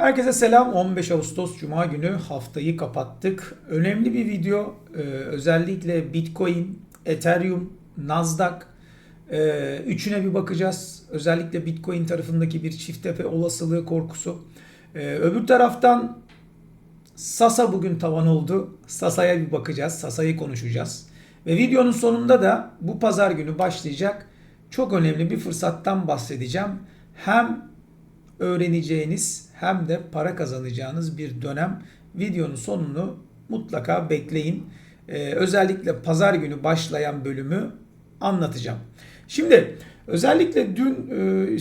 Herkese selam. 15 Ağustos Cuma günü haftayı kapattık. Önemli bir video. Ee, özellikle Bitcoin, Ethereum, Nasdaq ee, üçüne bir bakacağız. Özellikle Bitcoin tarafındaki bir çift tepe olasılığı korkusu. Ee, öbür taraftan Sasa bugün tavan oldu. Sasa'ya bir bakacağız. Sasa'yı konuşacağız. Ve videonun sonunda da bu pazar günü başlayacak çok önemli bir fırsattan bahsedeceğim. Hem öğreneceğiniz hem de para kazanacağınız bir dönem. Videonun sonunu mutlaka bekleyin. Ee, özellikle pazar günü başlayan bölümü anlatacağım. Şimdi özellikle dün e,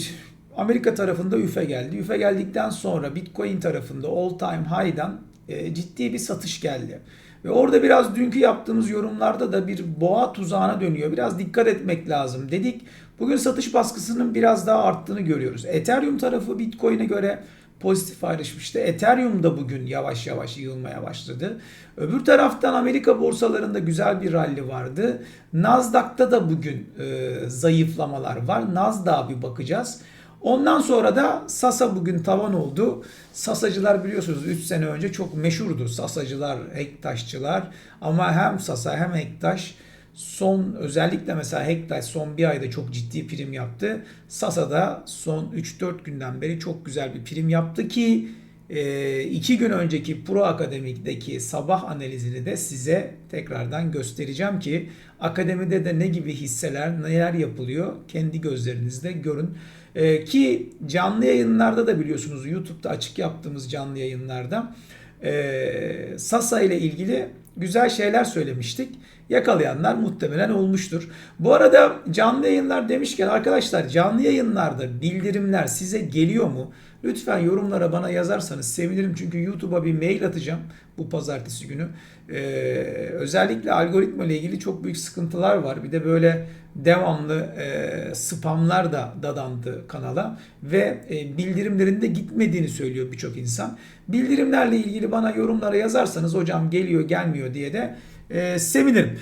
Amerika tarafında üfe geldi. Üfe geldikten sonra Bitcoin tarafında all time high'dan e, ciddi bir satış geldi. Ve orada biraz dünkü yaptığımız yorumlarda da bir boğa tuzağına dönüyor. Biraz dikkat etmek lazım dedik. Bugün satış baskısının biraz daha arttığını görüyoruz. Ethereum tarafı Bitcoin'e göre pozitif ayrışmıştı. Ethereum da bugün yavaş yavaş yığılmaya başladı. Öbür taraftan Amerika borsalarında güzel bir rally vardı. Nasdaq'ta da bugün e, zayıflamalar var. Nasdaq'a bir bakacağız. Ondan sonra da Sasa bugün tavan oldu. Sasacılar biliyorsunuz 3 sene önce çok meşhurdu. Sasacılar, Hektaşçılar ama hem Sasa hem Hektaş son özellikle mesela Hektaş son bir ayda çok ciddi prim yaptı. Sasa da son 3-4 günden beri çok güzel bir prim yaptı ki e, iki gün önceki Pro Akademik'teki sabah analizini de size tekrardan göstereceğim ki akademide de ne gibi hisseler neler yapılıyor kendi gözlerinizde görün. E, ki canlı yayınlarda da biliyorsunuz YouTube'da açık yaptığımız canlı yayınlarda e, Sasa ile ilgili güzel şeyler söylemiştik. Yakalayanlar muhtemelen olmuştur. Bu arada canlı yayınlar demişken arkadaşlar canlı yayınlarda bildirimler size geliyor mu? Lütfen yorumlara bana yazarsanız sevinirim. Çünkü YouTube'a bir mail atacağım bu pazartesi günü. Ee, özellikle algoritma ile ilgili çok büyük sıkıntılar var. Bir de böyle devamlı e, spamlar da dadandı kanala ve e, bildirimlerin de gitmediğini söylüyor birçok insan. Bildirimlerle ilgili bana yorumlara yazarsanız hocam geliyor gelmiyor diye de e, sevinirim.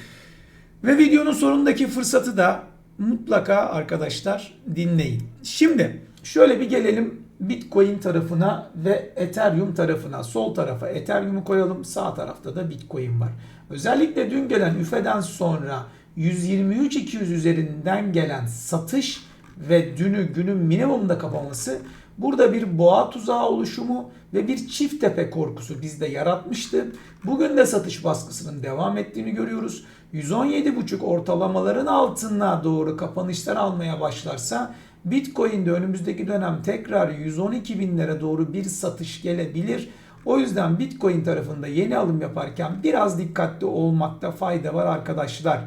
Ve videonun sonundaki fırsatı da mutlaka arkadaşlar dinleyin. Şimdi şöyle bir gelelim Bitcoin tarafına ve Ethereum tarafına. Sol tarafa Ethereum'u koyalım. Sağ tarafta da Bitcoin var. Özellikle dün gelen üfeden sonra 123-200 üzerinden gelen satış ve dünü günün minimumda kapaması burada bir boğa tuzağı oluşumu ve bir çift tepe korkusu bizde yaratmıştı. Bugün de satış baskısının devam ettiğini görüyoruz. 117.5 ortalamaların altına doğru kapanışlar almaya başlarsa Bitcoin'de önümüzdeki dönem tekrar 112 binlere doğru bir satış gelebilir. O yüzden Bitcoin tarafında yeni alım yaparken biraz dikkatli olmakta fayda var arkadaşlar.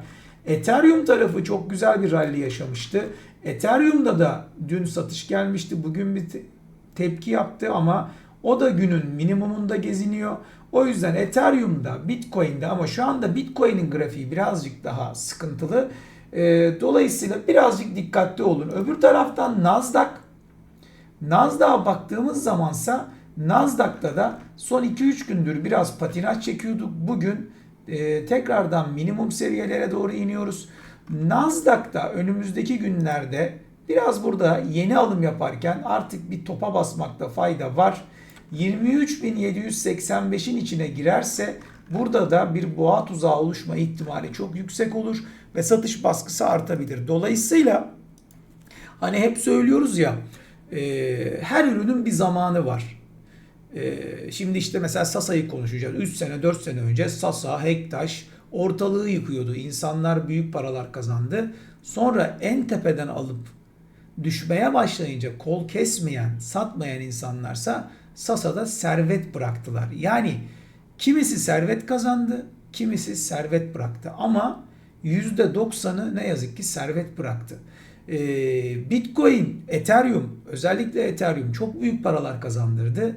Ethereum tarafı çok güzel bir rally yaşamıştı. Ethereum'da da dün satış gelmişti. Bugün bir tepki yaptı ama o da günün minimumunda geziniyor. O yüzden Ethereum'da, Bitcoin'de ama şu anda Bitcoin'in grafiği birazcık daha sıkıntılı. E, dolayısıyla birazcık dikkatli olun. Öbür taraftan Nasdaq. Nasdaq'a baktığımız zamansa Nasdaq'ta da son 2-3 gündür biraz patinaj çekiyorduk. Bugün e, tekrardan minimum seviyelere doğru iniyoruz. Nasdaq'ta önümüzdeki günlerde biraz burada yeni alım yaparken artık bir topa basmakta fayda var. 23.785'in içine girerse burada da bir boğa tuzağı oluşma ihtimali çok yüksek olur ve satış baskısı artabilir. Dolayısıyla hani hep söylüyoruz ya e, her ürünün bir zamanı var. E, şimdi işte mesela Sasa'yı konuşacağız. 3 sene 4 sene önce Sasa, Hektaş ortalığı yıkıyordu. İnsanlar büyük paralar kazandı. Sonra en tepeden alıp düşmeye başlayınca kol kesmeyen, satmayan insanlarsa Sasa'da servet bıraktılar. Yani kimisi servet kazandı, kimisi servet bıraktı. Ama %90'ı ne yazık ki servet bıraktı. Ee, Bitcoin, Ethereum, özellikle Ethereum çok büyük paralar kazandırdı.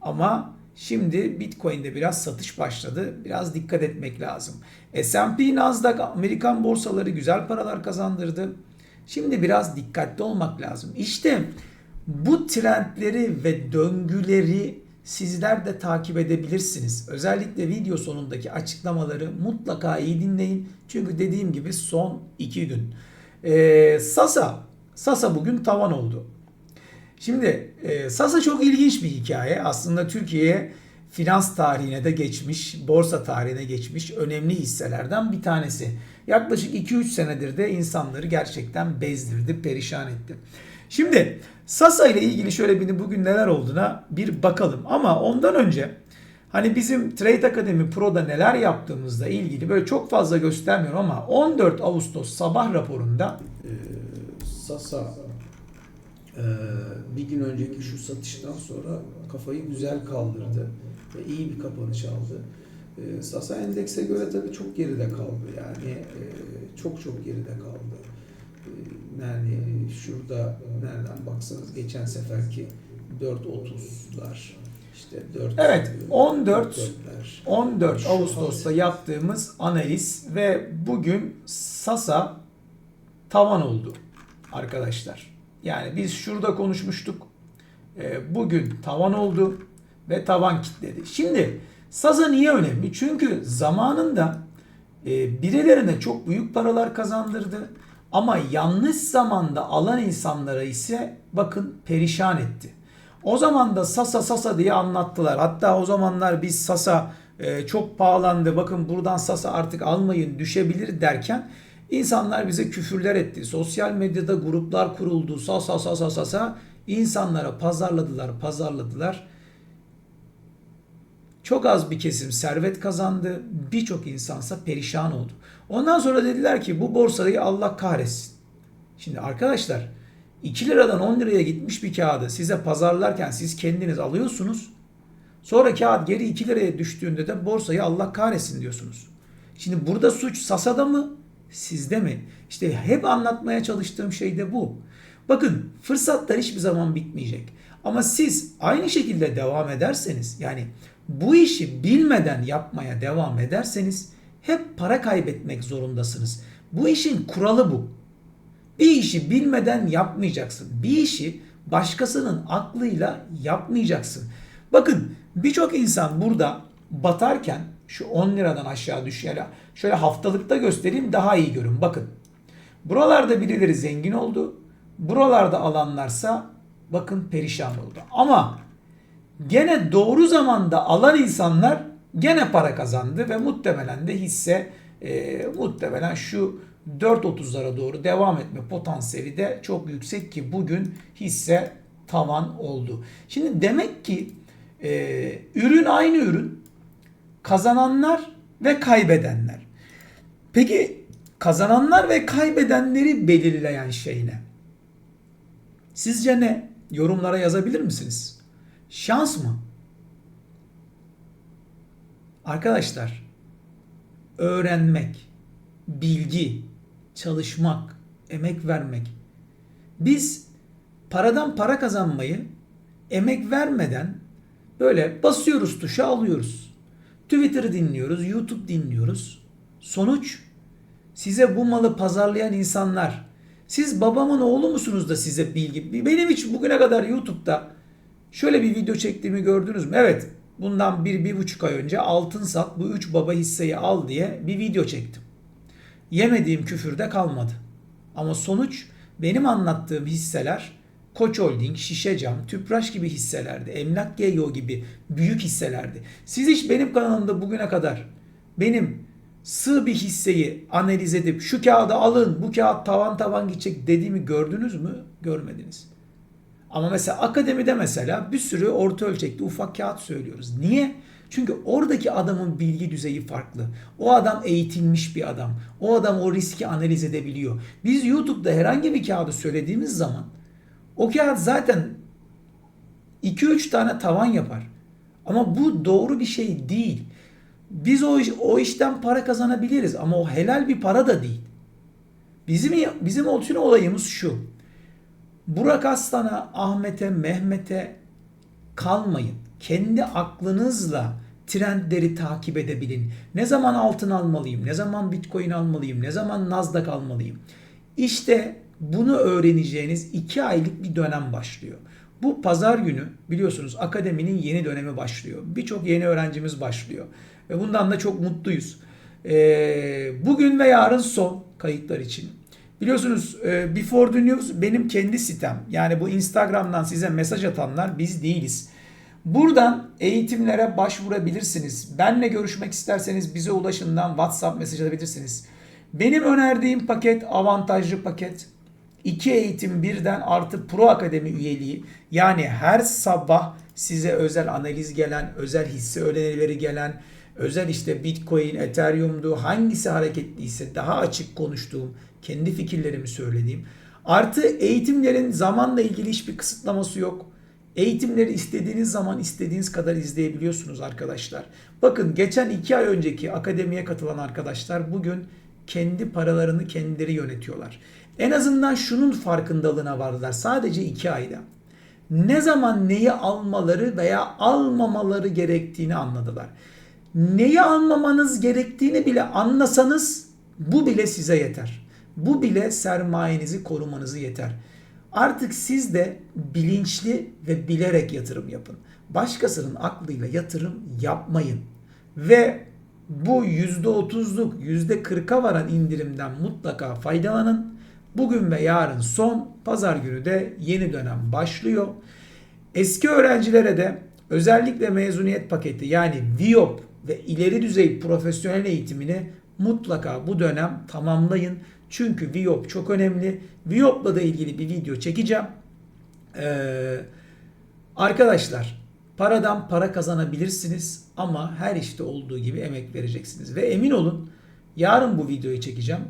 Ama şimdi Bitcoin'de biraz satış başladı. Biraz dikkat etmek lazım. S&P, Nasdaq, Amerikan borsaları güzel paralar kazandırdı. Şimdi biraz dikkatli olmak lazım. İşte bu trendleri ve döngüleri sizler de takip edebilirsiniz. Özellikle video sonundaki açıklamaları mutlaka iyi dinleyin. Çünkü dediğim gibi son 2 gün. Ee, Sasa, Sasa bugün tavan oldu. Şimdi e, Sasa çok ilginç bir hikaye. Aslında Türkiye'ye finans tarihine de geçmiş, borsa tarihine geçmiş önemli hisselerden bir tanesi. Yaklaşık 2-3 senedir de insanları gerçekten bezdirdi, perişan etti. Şimdi Sasa ile ilgili şöyle bir bugün neler olduğuna bir bakalım. Ama ondan önce hani bizim Trade Academy Pro'da neler yaptığımızla ilgili böyle çok fazla göstermiyorum ama 14 Ağustos sabah raporunda e, Sasa bir gün önceki şu satıştan sonra kafayı güzel kaldırdı ve iyi bir kapanış aldı. E, Sasa endekse göre tabii çok geride kaldı. Yani e, çok çok geride kaldı. E, yani şurada nereden baksanız geçen seferki 4.30'lar işte 4 Evet, 14 4'ler. 14 Şu Ağustos'ta yaptığımız analiz ve bugün Sasa tavan oldu arkadaşlar. Yani biz şurada konuşmuştuk. Ee, Bugün tavan oldu ve tavan kitledi. Şimdi Sasa niye önemli? Çünkü zamanında e, birilerine çok büyük paralar kazandırdı. Ama yanlış zamanda alan insanlara ise bakın perişan etti. O zaman da Sasa Sasa diye anlattılar. Hatta o zamanlar biz Sasa e, çok pahalandı. Bakın buradan Sasa artık almayın düşebilir derken insanlar bize küfürler etti. Sosyal medyada gruplar kuruldu. Sasa Sasa Sasa insanlara pazarladılar, pazarladılar. Çok az bir kesim servet kazandı. Birçok insansa perişan oldu. Ondan sonra dediler ki bu borsayı Allah kahretsin. Şimdi arkadaşlar 2 liradan 10 liraya gitmiş bir kağıdı size pazarlarken siz kendiniz alıyorsunuz. Sonra kağıt geri 2 liraya düştüğünde de borsayı Allah kahretsin diyorsunuz. Şimdi burada suç Sasa'da mı? Sizde mi? İşte hep anlatmaya çalıştığım şey de bu. Bakın fırsatlar hiçbir zaman bitmeyecek. Ama siz aynı şekilde devam ederseniz yani bu işi bilmeden yapmaya devam ederseniz hep para kaybetmek zorundasınız. Bu işin kuralı bu. Bir işi bilmeden yapmayacaksın. Bir işi başkasının aklıyla yapmayacaksın. Bakın birçok insan burada batarken şu 10 liradan aşağı düşüyor. Şöyle haftalıkta göstereyim daha iyi görün. Bakın. Buralarda birileri zengin oldu. Buralarda alanlarsa bakın perişan oldu. Ama gene doğru zamanda alan insanlar gene para kazandı ve muhtemelen de hisse e, muhtemelen şu 4.30'lara doğru devam etme potansiyeli de çok yüksek ki bugün hisse tavan oldu. Şimdi demek ki e, ürün aynı ürün kazananlar ve kaybedenler. Peki kazananlar ve kaybedenleri belirleyen şey ne? Sizce ne? Yorumlara yazabilir misiniz? Şans mı? Arkadaşlar öğrenmek, bilgi, çalışmak, emek vermek. Biz paradan para kazanmayı emek vermeden böyle basıyoruz tuşa alıyoruz. Twitter dinliyoruz, YouTube dinliyoruz. Sonuç size bu malı pazarlayan insanlar. Siz babamın oğlu musunuz da size bilgi? Benim hiç bugüne kadar YouTube'da şöyle bir video çektiğimi gördünüz mü? Evet bundan bir, bir buçuk ay önce altın sat bu üç baba hisseyi al diye bir video çektim. Yemediğim küfürde kalmadı. Ama sonuç benim anlattığım hisseler Koç Holding, Şişecam, Tüpraş gibi hisselerdi. Emlak GEO gibi büyük hisselerdi. Siz hiç benim kanalımda bugüne kadar benim sığ bir hisseyi analiz edip şu kağıdı alın bu kağıt tavan tavan gidecek dediğimi gördünüz mü? Görmediniz. Ama mesela akademide mesela bir sürü orta ölçekli ufak kağıt söylüyoruz. Niye? Çünkü oradaki adamın bilgi düzeyi farklı. O adam eğitilmiş bir adam. O adam o riski analiz edebiliyor. Biz YouTube'da herhangi bir kağıdı söylediğimiz zaman o kağıt zaten 2-3 tane tavan yapar. Ama bu doğru bir şey değil. Biz o, iş, o işten para kazanabiliriz ama o helal bir para da değil. Bizim bizim bütün olayımız şu. Burak Aslan'a, Ahmet'e, Mehmet'e kalmayın. Kendi aklınızla trendleri takip edebilin. Ne zaman altın almalıyım, ne zaman bitcoin almalıyım, ne zaman Nasdaq almalıyım. İşte bunu öğreneceğiniz iki aylık bir dönem başlıyor. Bu pazar günü biliyorsunuz akademinin yeni dönemi başlıyor. Birçok yeni öğrencimiz başlıyor. Ve bundan da çok mutluyuz. Ee, bugün ve yarın son kayıtlar için. Biliyorsunuz e, Before the News benim kendi sitem. Yani bu Instagram'dan size mesaj atanlar biz değiliz. Buradan eğitimlere başvurabilirsiniz. Benle görüşmek isterseniz bize ulaşından WhatsApp mesaj atabilirsiniz. Benim önerdiğim paket avantajlı paket. İki eğitim birden artı Pro Akademi üyeliği. Yani her sabah size özel analiz gelen, özel hisse önerileri gelen, özel işte Bitcoin, Ethereum'du hangisi hareketliyse daha açık konuştuğum, kendi fikirlerimi söylediğim. Artı eğitimlerin zamanla ilgili hiçbir kısıtlaması yok. Eğitimleri istediğiniz zaman istediğiniz kadar izleyebiliyorsunuz arkadaşlar. Bakın geçen iki ay önceki akademiye katılan arkadaşlar bugün kendi paralarını kendileri yönetiyorlar. En azından şunun farkındalığına vardılar sadece iki ayda. Ne zaman neyi almaları veya almamaları gerektiğini anladılar. Neyi almamanız gerektiğini bile anlasanız bu bile size yeter. Bu bile sermayenizi korumanızı yeter. Artık siz de bilinçli ve bilerek yatırım yapın. Başkasının aklıyla yatırım yapmayın. Ve bu %30'luk %40'a varan indirimden mutlaka faydalanın. Bugün ve yarın son, pazar günü de yeni dönem başlıyor. Eski öğrencilere de özellikle mezuniyet paketi yani VIOP ve ileri düzey profesyonel eğitimini mutlaka bu dönem tamamlayın. Çünkü VIOP çok önemli. VIOP'la da ilgili bir video çekeceğim. Ee, arkadaşlar paradan para kazanabilirsiniz ama her işte olduğu gibi emek vereceksiniz. Ve emin olun yarın bu videoyu çekeceğim.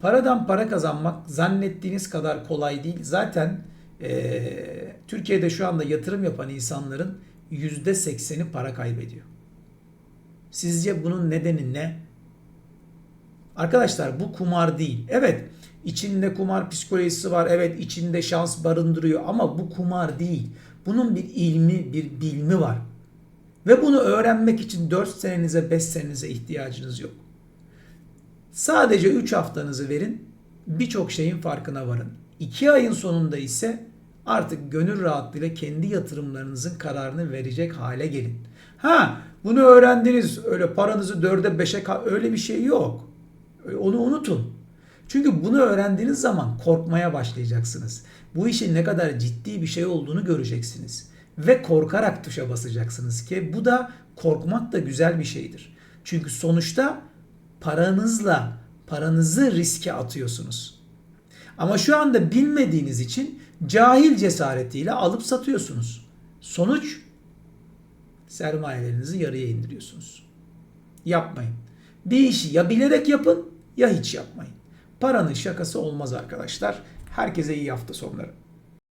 Paradan para kazanmak zannettiğiniz kadar kolay değil. Zaten ee, Türkiye'de şu anda yatırım yapan insanların %80'i para kaybediyor. Sizce bunun nedeni ne? Arkadaşlar bu kumar değil. Evet içinde kumar psikolojisi var. Evet içinde şans barındırıyor ama bu kumar değil. Bunun bir ilmi, bir bilmi var. Ve bunu öğrenmek için 4 senenize, 5 senenize ihtiyacınız yok. Sadece 3 haftanızı verin. Birçok şeyin farkına varın. 2 ayın sonunda ise artık gönül rahatlığıyla kendi yatırımlarınızın kararını verecek hale gelin. Ha bunu öğrendiniz öyle paranızı dörde beşe öyle bir şey yok. Onu unutun. Çünkü bunu öğrendiğiniz zaman korkmaya başlayacaksınız. Bu işin ne kadar ciddi bir şey olduğunu göreceksiniz. Ve korkarak tuşa basacaksınız ki bu da korkmak da güzel bir şeydir. Çünkü sonuçta paranızla paranızı riske atıyorsunuz. Ama şu anda bilmediğiniz için cahil cesaretiyle alıp satıyorsunuz. Sonuç sermayelerinizi yarıya indiriyorsunuz. Yapmayın. Bir işi ya bilerek yapın ya hiç yapmayın. Paranın şakası olmaz arkadaşlar. Herkese iyi hafta sonları.